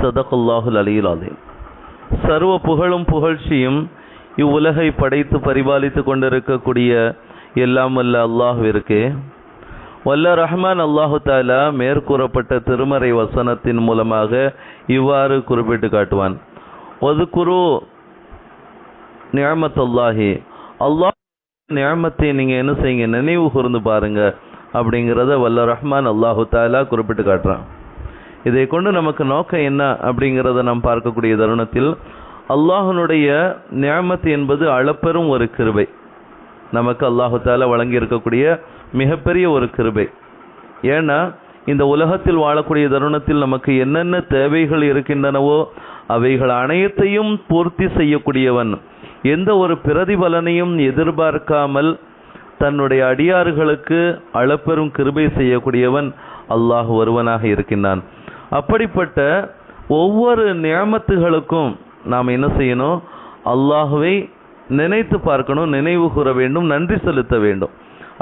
சதகல்லாஹுல் அலியில் சர்வ புகழும் புகழ்ச்சியும் இவ்வுலகை படைத்து பரிபாலித்து கொண்டிருக்கக்கூடிய எல்லாம் வல்ல அல்லாஹுவிற்கு. வல்ல ரஹ்மான் அல்லாஹு தாலா மேற்கூறப்பட்ட திருமறை வசனத்தின் மூலமாக இவ்வாறு குறிப்பிட்டு காட்டுவான். ஒது குரு நியமத்தல்லாஹி. அல்லாஹ் நியமத்தை நீங்கள் என்ன செய்யுங்க? நினைவு கூர்ந்து பாருங்க. அப்படிங்கிறத வல்ல ரஹ்மான் அல்லாஹு தாலா குறிப்பிட்டு காட்டுறான். இதை கொண்டு நமக்கு நோக்கம் என்ன அப்படிங்கிறத நாம் பார்க்கக்கூடிய தருணத்தில் அல்லாஹனுடைய நியமத்து என்பது அளப்பெரும் ஒரு கிருபை. நமக்கு அல்லாஹு வழங்கி இருக்கக்கூடிய மிகப்பெரிய ஒரு கிருபை. ஏன்னா இந்த உலகத்தில் வாழக்கூடிய தருணத்தில் நமக்கு என்னென்ன தேவைகள் இருக்கின்றனவோ அவைகள் அனைத்தையும் பூர்த்தி செய்யக்கூடியவன் எந்த ஒரு பிரதிபலனையும் எதிர்பார்க்காமல் தன்னுடைய அடியார்களுக்கு அளப்பெரும் கிருபை செய்யக்கூடியவன் அல்லாஹ் ஒருவனாக இருக்கின்றான். அப்படிப்பட்ட ஒவ்வொரு நியமத்துகளுக்கும் நாம் என்ன செய்யணும்? அல்லாஹுவை நினைத்து பார்க்கணும் நினைவு கூற வேண்டும் நன்றி செலுத்த வேண்டும்.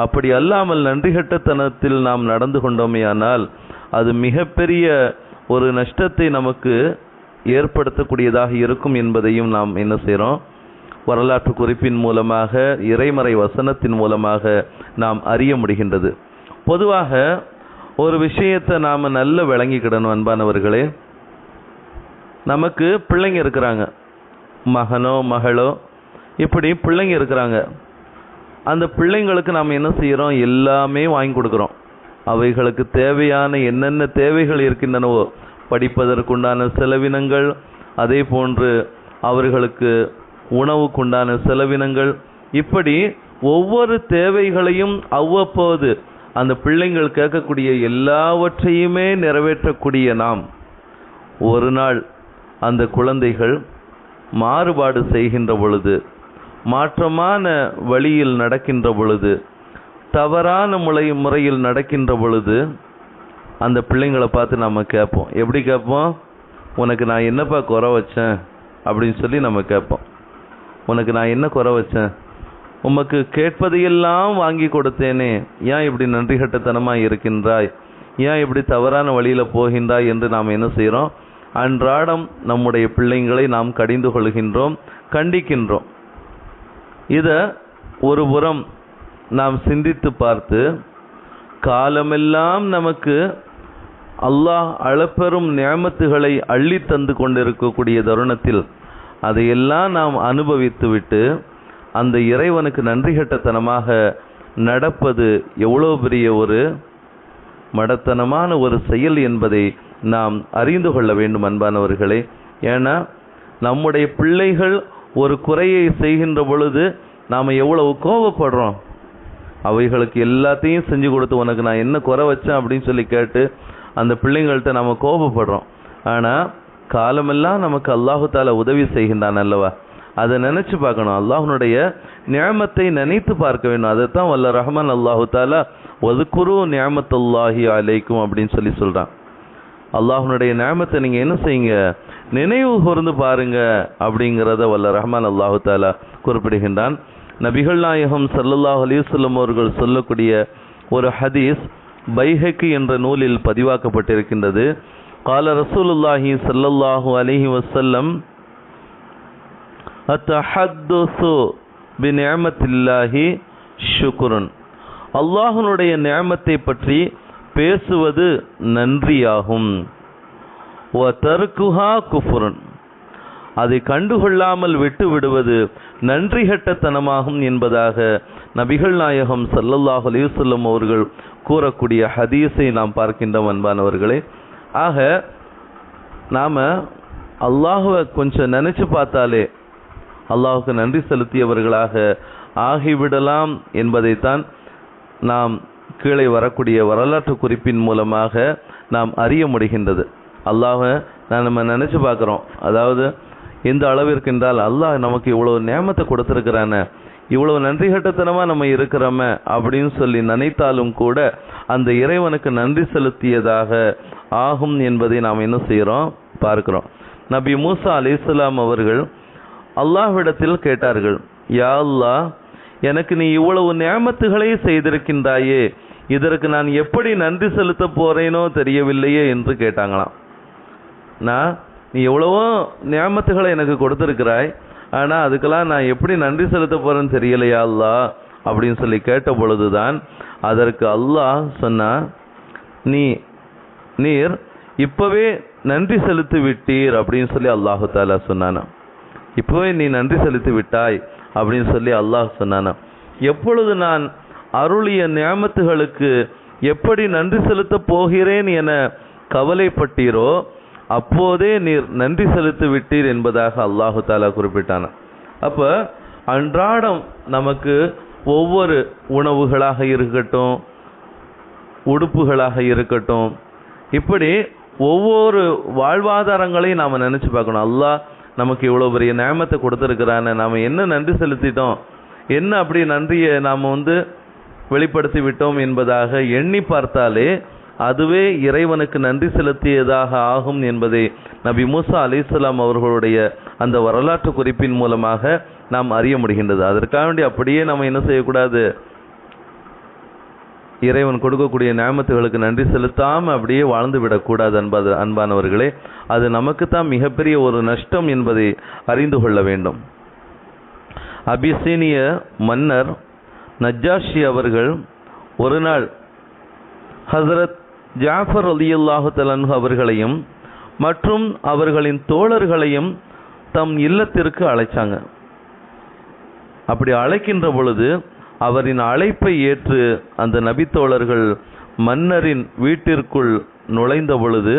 அப்படி அல்லாமல் நன்றிகட்டத்தனத்தில் நாம் நடந்து கொண்டோமேயானால் அது மிகப்பெரிய ஒரு நஷ்டத்தை நமக்கு ஏற்படுத்தக்கூடியதாக இருக்கும் என்பதையும் நாம் என்ன செய்கிறோம் வரலாற்று குறிப்பின் மூலமாக இறைமறை வசனத்தின் மூலமாக நாம் அறிய முடிகின்றது. பொதுவாக ஒரு விஷயத்தை நாம் நல்ல விளங்கிக்கிடணும் அன்பானவர்களே. நமக்கு பிள்ளைங்க இருக்கிறாங்க. மகனோ மகளோ இப்படி பிள்ளைங்க இருக்கிறாங்க. அந்த பிள்ளைங்களுக்கு நாம் என்ன செய்கிறோம் எல்லாமே வாங்கி கொடுக்குறோம். அவைகளுக்கு தேவையான என்னென்ன தேவைகள் இருக்கின்றனவோ படிப்பதற்குண்டான செலவினங்கள் அதே போன்று அவர்களுக்கு உணவுக்குண்டான செலவினங்கள் இப்படி ஒவ்வொரு தேவைகளையும் அவ்வப்போது அந்த பிள்ளைங்கள் கேட்கக்கூடிய எல்லாவற்றையுமே நிறைவேற்றக்கூடிய நாம். ஒரு நாள் அந்த குழந்தைகள் மாறுபாடு செய்கின்ற பொழுது மாற்றமான வழியில் நடக்கின்ற பொழுது தவறான முறை முறையில் நடக்கின்ற பொழுது அந்த பிள்ளைங்களை பார்த்து நம்ம கேட்போம். எப்படி கேட்போம்? உனக்கு நான் என்னப்பா குறை வச்சேன்? அப்படின்னு சொல்லி நம்ம கேட்போம். உனக்கு நான் என்ன குறை வச்சேன்? உமக்கு கேட்பதையெல்லாம் வாங்கி கொடுத்தேனே. ஏன் இப்படி நன்றி கட்டத்தனமாக இருக்கின்றாய்? ஏன் இப்படி தவறான வழியில் போகின்றாய் என்று நாம் என்ன செய்கிறோம் அன்றாடம் நம்முடைய பிள்ளைங்களை நாம் கடிந்து கொள்கின்றோம் கண்டிக்கின்றோம். இதை ஒரு புறம் நாம் சிந்தித்து பார்த்து காலமெல்லாம் நமக்கு அல்லாஹ் அளப்பெரும் நியமத்துகளை அள்ளி தந்து கொண்டிருக்கக்கூடிய தருணத்தில் அதையெல்லாம் நாம் அனுபவித்துவிட்டு அந்த இறைவனுக்கு நன்றி கட்டத்தனமாக நடப்பது எவ்வளோ பெரிய ஒரு மடத்தனமான ஒரு செயல் என்பதை நாம் அறிந்து கொள்ள வேண்டும் அன்பானவர்களே. ஏன்னா நம்முடைய பிள்ளைகள் ஒரு குறையை செய்கின்ற பொழுது நாம் எவ்வளவு கோபப்படுறோம். அவைகளுக்கு எல்லாத்தையும் செஞ்சு கொடுத்து உனக்கு நான் என்ன குறை வச்சேன் அப்படின்னு சொல்லி கேட்டு அந்த பிள்ளைங்கள்ட்ட நம்ம கோபப்படுறோம். ஆனால் காலமெல்லாம் நமக்கு அல்லாஹு தாலா உதவி செய்கின்றான் அல்லவா? அதை நினைச்சு பார்க்கணும். அல்லாஹனுடைய நியமத்தை நினைத்து பார்க்க வேண்டும் அதைத்தான் வல்ல ரஹ்மான் அல்லாஹு தாலா ஒதுக்குரு நியமத்துல்லாஹி அலைக்கும் அப்படின்னு சொல்லி சொல்கிறான் அல்லாஹனுடைய நியமத்தை நீங்கள் என்ன செய்யுங்க? நினைவு கூர்ந்து பாருங்க அப்படிங்கிறத வல்ல ரஹ்மான் அல்லாஹு தாலா குறிப்பிடுகின்றான். நபிகள் நாயகம் சல்லல்லாஹ் அலிசல்லம் அவர்கள் சொல்லக்கூடிய ஒரு ஹதீஸ் பைஹக்கு என்ற நூலில் பதிவாக்கப்பட்டிருக்கின்றது. கால ரசூலுல்லாஹி சல்லல்லாஹு அலிஹி வசல்லம் அத்தஹத்துசு பிநியமத்தில்லாஹி ஷுக்குரன் அல்லாஹனுடைய நியமத்தை பற்றி பேசுவது நன்றியாகும். ஓ தர்குஹா குஃபுரன். அதை கண்டுகொள்ளாமல் விட்டு விடுவது நன்றி கட்டத்தனமாகும் என்பதாக நபிகள் நாயகம் சல்லல்லாஹ் அலிவசல்லம் அவர்கள் கூறக்கூடிய ஹதீஸை நாம் பார்க்கின்றோம் அன்பானவர்களே. ஆக நாம் அல்லாஹுவை கொஞ்சம் நினச்சி பார்த்தாலே அல்லாஹுக்கு நன்றி செலுத்தியவர்களாக ஆகிவிடலாம் என்பதைத்தான் நாம் கீழே வரக்கூடிய வரலாற்று குறிப்பின் மூலமாக நாம் அறிய முடிகின்றது. அல்லாஹை நான் நம்ம நினச்சி பார்க்குறோம். அதாவது எந்த அளவிற்கு என்றால் அல்லாஹ் நமக்கு இவ்வளோ நேமத்தை கொடுத்துருக்கிறான இவ்வளோ நன்றி கட்டத்தனமாக நம்ம இருக்கிறோமே அப்படின்னு சொல்லி நினைத்தாலும் கூட அந்த இறைவனுக்கு நன்றி செலுத்தியதாக ஆகும் என்பதை நாம் என்ன செய்கிறோம்? பார்க்குறோம். நபி மூசா அலி அவர்கள் அல்லாஹ்விடத்தில் கேட்டார்கள் யா அல்லா எனக்கு நீ இவ்வளவு நியமத்துகளை செய்திருக்கின்றாயே இதற்கு நான் எப்படி நன்றி செலுத்த போறேனோ தெரியவில்லையே என்று கேட்டாங்களாம். நான் நீ எவ்வளவோ நியமத்துகளை எனக்கு கொடுத்துருக்கிறாய் ஆனால் அதுக்கெல்லாம் நான் எப்படி நன்றி செலுத்த போறேன்னு தெரியலையா அல்லா அப்படின்னு சொல்லி கேட்ட பொழுதுதான் அதற்கு அல்லாஹ் சொன்னா நீ நீர் இப்பவே நன்றி செலுத்தி விட்டீர் அப்படின்னு சொல்லி அல்லாஹு தாலா சொன்னானா இப்போவே நீ நன்றி செலுத்தி விட்டாய் அப்படின்னு சொல்லி அல்லாஹ் சொன்னானா எப்பொழுது நான் அருளிய நியமத்துகளுக்கு எப்படி நன்றி செலுத்த போகிறேன் என கவலைப்பட்டீரோ அப்போதே நீர் நன்றி செலுத்தி விட்டீர் என்பதாக அல்லாஹு தாலா குறிப்பிட்டான அப்போ அன்றாடம் நமக்கு ஒவ்வொரு உணவுகளாக இருக்கட்டும் உடுப்புகளாக இருக்கட்டும் இப்படி ஒவ்வொரு வாழ்வாதாரங்களையும் நாம் நினச்சி பார்க்கணும். அல்லாஹ் நமக்கு இவ்வளோ பெரிய நியமத்தை கொடுத்துருக்கிறான்னு நாம் என்ன நன்றி செலுத்திட்டோம்? என்ன அப்படி நன்றியை நாம் வந்து வெளிப்படுத்தி விட்டோம் என்பதாக எண்ணி பார்த்தாலே அதுவே இறைவனுக்கு நன்றி செலுத்தியதாக ஆகும் என்பதை நபி மூசா அலிஸ்லாம் அவர்களுடைய அந்த வரலாற்று குறிப்பின் மூலமாக நாம் அறிய முடிகின்றது. அதற்காக வேண்டி அப்படியே நம்ம என்ன செய்யக்கூடாது? இறைவன் கொடுக்கக்கூடிய நியமத்துகளுக்கு நன்றி செலுத்தாமல் அப்படியே வாழ்ந்து விடக்கூடாது அன்பாது அன்பானவர்களே. அது நமக்குத்தான் மிகப்பெரிய ஒரு நஷ்டம் என்பதை அறிந்து கொள்ள வேண்டும். அபிசீனிய மன்னர் நஜ்ஜாஷி அவர்கள் ஒரு நாள் ஹசரத் ஜாஃபர் அலியுல்லாஹு தலன்ஹு அவர்களையும் மற்றும் அவர்களின் தோழர்களையும் தம் இல்லத்திற்கு அழைச்சாங்க. அப்படி அழைக்கின்ற பொழுது அவரின் அழைப்பை ஏற்று அந்த நபித்தோழர்கள் மன்னரின் வீட்டிற்குள் நுழைந்த பொழுது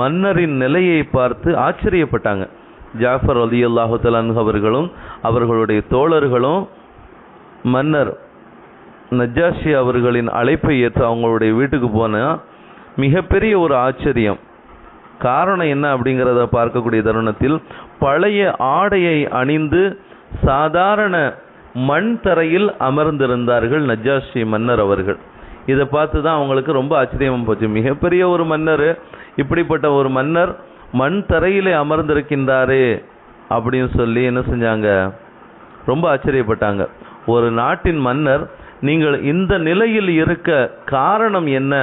மன்னரின் நிலையை பார்த்து ஆச்சரியப்பட்டாங்க. ஜாஃபர் அலி அல்லாஹு அவர்களும் அவர்களுடைய தோழர்களும் மன்னர் நஜாஷி அவர்களின் அழைப்பை ஏற்று அவங்களுடைய வீட்டுக்கு போனால் மிகப்பெரிய ஒரு ஆச்சரியம். காரணம் என்ன அப்படிங்கிறத பார்க்கக்கூடிய தருணத்தில் பழைய ஆடையை அணிந்து சாதாரண மண் தரையில் அமர்ந்திருந்தார்கள் நஜாஷி மன்னர் அவர்கள். இதை பார்த்து தான் அவங்களுக்கு ரொம்ப ஆச்சரியமாக போச்சு. மிகப்பெரிய ஒரு மன்னர் இப்படிப்பட்ட ஒரு மன்னர் மண் தரையிலே அமர்ந்திருக்கின்றாரே அப்படின்னு சொல்லி என்ன செஞ்சாங்க? ரொம்ப ஆச்சரியப்பட்டாங்க. ஒரு நாட்டின் மன்னர் நீங்கள் இந்த நிலையில் இருக்க காரணம் என்ன?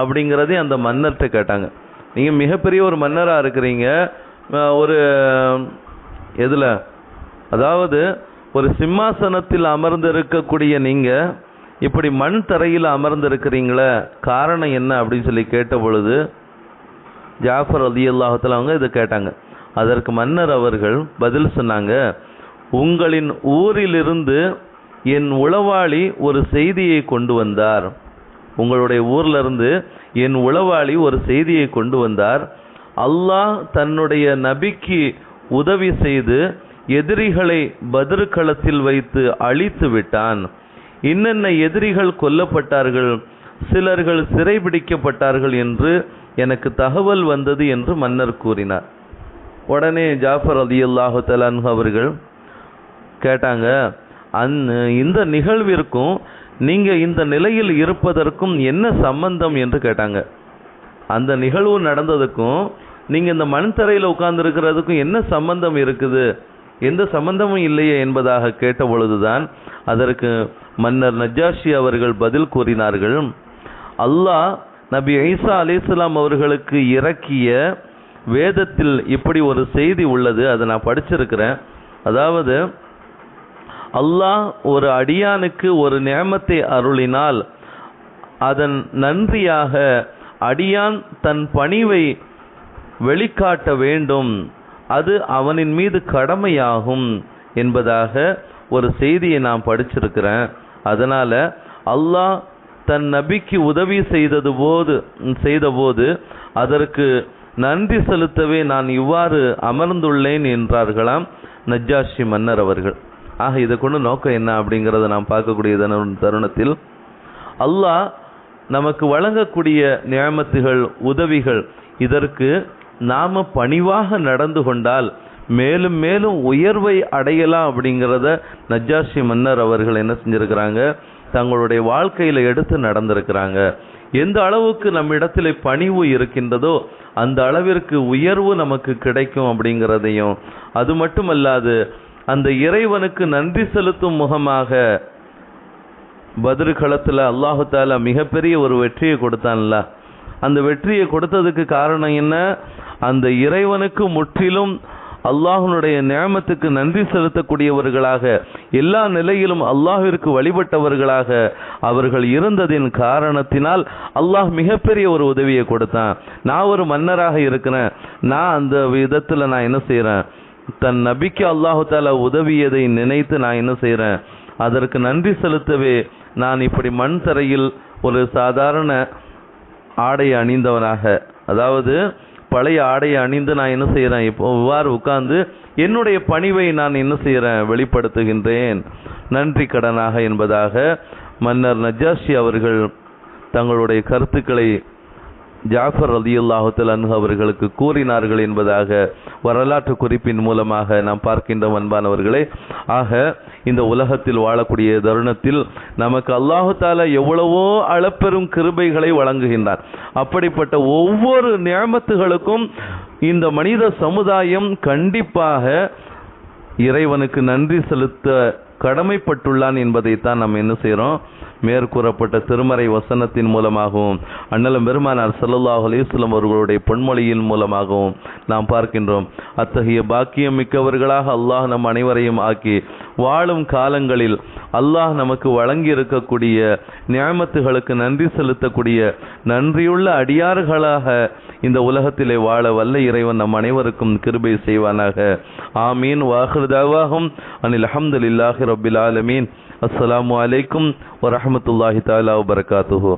அப்படிங்கிறதே அந்த மன்னர்கிட்ட கேட்டாங்க. நீங்கள் மிகப்பெரிய ஒரு மன்னராக இருக்கிறீங்க. ஒரு எதில்? அதாவது ஒரு சிம்மாசனத்தில் அமர்ந்து இருக்கக்கூடிய நீங்கள் இப்படி மண் தரையில் அமர்ந்திருக்கிறீங்களே காரணம் என்ன அப்படின்னு சொல்லி கேட்ட பொழுது ஜாஃபர் அலி அல்லாஹத்தில் அவங்க இதை கேட்டாங்க. அதற்கு மன்னர் அவர்கள் பதில் சொன்னாங்க உங்களின் ஊரிலிருந்து என் உளவாளி ஒரு செய்தியை கொண்டு வந்தார். உங்களுடைய ஊர்லேருந்து என் உளவாளி ஒரு செய்தியை கொண்டு வந்தார். அல்லாஹ் தன்னுடைய நபிக்கு உதவி செய்து எதிரிகளை பதிர் களத்தில் வைத்து அழித்து விட்டான். இன்னென்ன எதிரிகள் கொல்லப்பட்டார்கள்? சிலர்கள் சிறைபிடிக்கப்பட்டார்கள் என்று எனக்கு தகவல் வந்தது என்று மன்னர் கூறினார். உடனே ஜாஃபர் அலி அல்லாஹு தலான்ஹு அவர்கள் கேட்டாங்க அந் இந்த நிகழ்விற்கும் நீங்கள் இந்த நிலையில் இருப்பதற்கும் என்ன சம்பந்தம்? என்று கேட்டாங்க. அந்த நிகழ்வு நடந்ததுக்கும் நீங்கள் இந்த மண் தரையில் உட்கார்ந்துருக்கிறதுக்கும் என்ன சம்பந்தம் இருக்குது? எந்த சம்பந்தமும் இல்லையே என்பதாக கேட்டபொழுதுதான் அதற்கு மன்னர் நஜாஷி அவர்கள் பதில் கூறினார்கள். அல்லாஹ் நபி ஐசா அலிஸ்லாம் அவர்களுக்கு இறக்கிய வேதத்தில் இப்படி ஒரு செய்தி உள்ளது. அதை நான் படிச்சிருக்கிறேன். அதாவது அல்லாஹ் ஒரு அடியானுக்கு ஒரு நேமத்தை அருளினால் அதன் நன்றியாக அடியான் தன் பணிவை வெளிக்காட்ட வேண்டும். அது அவனின் மீது கடமையாகும் என்பதாக ஒரு செய்தியை நான் படிச்சிருக்கிறேன். அதனால் அல்லாஹ் தன் நபிக்கு உதவி செய்தது போது செய்தபோது அதற்கு நன்றி செலுத்தவே நான் இவ்வாறு அமர்ந்துள்ளேன் என்றார்களாம் நஜாஷி மன்னர் அவர்கள். ஆக இதை கொண்டு நோக்கம் என்ன அப்படிங்கிறத நாம் பார்க்கக்கூடிய தருணத்தில் அல்லாஹ் நமக்கு வழங்கக்கூடிய நியமத்துகள் உதவிகள் இதற்கு நாம் பணிவாக நடந்து கொண்டால் மேலும் மேலும் உயர்வை அடையலாம் அப்படிங்கிறத நஜாஷி மன்னர் அவர்கள் என்ன செஞ்சிருக்கிறாங்க? தங்களுடைய வாழ்க்கையில் எடுத்து நடந்திருக்கிறாங்க. எந்த அளவுக்கு நம்ம இடத்துல பணிவு இருக்கின்றதோ அந்த அளவிற்கு உயர்வு நமக்கு கிடைக்கும் அப்படிங்கிறதையும் அது மட்டுமல்லாது அந்த இறைவனுக்கு நன்றி செலுத்தும் முகமாக பதிரு அல்லாஹு தாலா மிகப்பெரிய ஒரு வெற்றியை கொடுத்தான்ல. அந்த வெற்றியை கொடுத்ததுக்கு காரணம் என்ன? அந்த இறைவனுக்கு முற்றிலும் அல்லாஹனுடைய நேமத்துக்கு நன்றி செலுத்தக்கூடியவர்களாக எல்லா நிலையிலும் அல்லாஹிற்கு வழிபட்டவர்களாக அவர்கள் இருந்ததின் காரணத்தினால் அல்லாஹ் மிகப்பெரிய ஒரு உதவியை கொடுத்தான். நான் ஒரு மன்னராக இருக்கிறேன். நான் அந்த விதத்தில் நான் என்ன செய்கிறேன் தன் நபிக்கு அல்லாஹு தாலா உதவியதை நினைத்து நான் என்ன செய்கிறேன் அதற்கு நன்றி செலுத்தவே நான் இப்படி மண் தரையில் ஒரு சாதாரண ஆடை அணிந்தவனாக. அதாவது பழைய ஆடையை அணிந்து நான் என்ன செய்கிறேன் இப்போ இவ்வாறு உட்கார்ந்து என்னுடைய பணிவை நான் என்ன செய்கிறேன் வெளிப்படுத்துகின்றேன். நன்றி கடனாக என்பதாக மன்னர் நஜாஷி அவர்கள் தங்களுடைய கருத்துக்களை ஜாஃபர் ரலியல்லாஹுத்தல் அன்ஹு அவர்களுக்கு கூறினார்கள் என்பதாக வரலாற்று குறிப்பின் மூலமாக நாம் பார்க்கின்றோம் அன்பானவர்களே. ஆக இந்த உலகத்தில் வாழக்கூடிய தருணத்தில் நமக்கு அல்லாஹு தாலா எவ்வளவோ அளப்பெரும் கிருபைகளை வழங்குகின்றார். அப்படிப்பட்ட ஒவ்வொரு நியமத்துகளுக்கும் இந்த மனித சமுதாயம் கண்டிப்பாக இறைவனுக்கு நன்றி செலுத்த கடமைப்பட்டுள்ளான் என்பதைத்தான் நாம் என்ன செய்கிறோம் மேற்கூறப்பட்ட திருமறை வசனத்தின் மூலமாகவும் அண்ணலம் பெருமானார் ஸல்லல்லாஹு அலிஸ்லம் அவர்களுடைய பொன்மொழியின் மூலமாகவும் நாம் பார்க்கின்றோம். அத்தகைய பாக்கியம் மிக்கவர்களாக அல்லாஹ் நம் அனைவரையும் ஆக்கி வாழும் காலங்களில் அல்லாஹ் நமக்கு வழங்கி இருக்கக்கூடிய நியாமத்துகளுக்கு நன்றி செலுத்தக்கூடிய நன்றியுள்ள அடியார்களாக இந்த உலகத்திலே வாழ வல்ல இறைவன் நம் அனைவருக்கும் கிருபை செய்வானாக. ஆமீன். வாஹிருதாவாகும் அனில் அஹமதுல்லாஹி ரபில் ஆலமீன். அஸ்லாம் அலைக்கும் வரமத்துல்லாஹி தாலா வபரகாத்துஹு.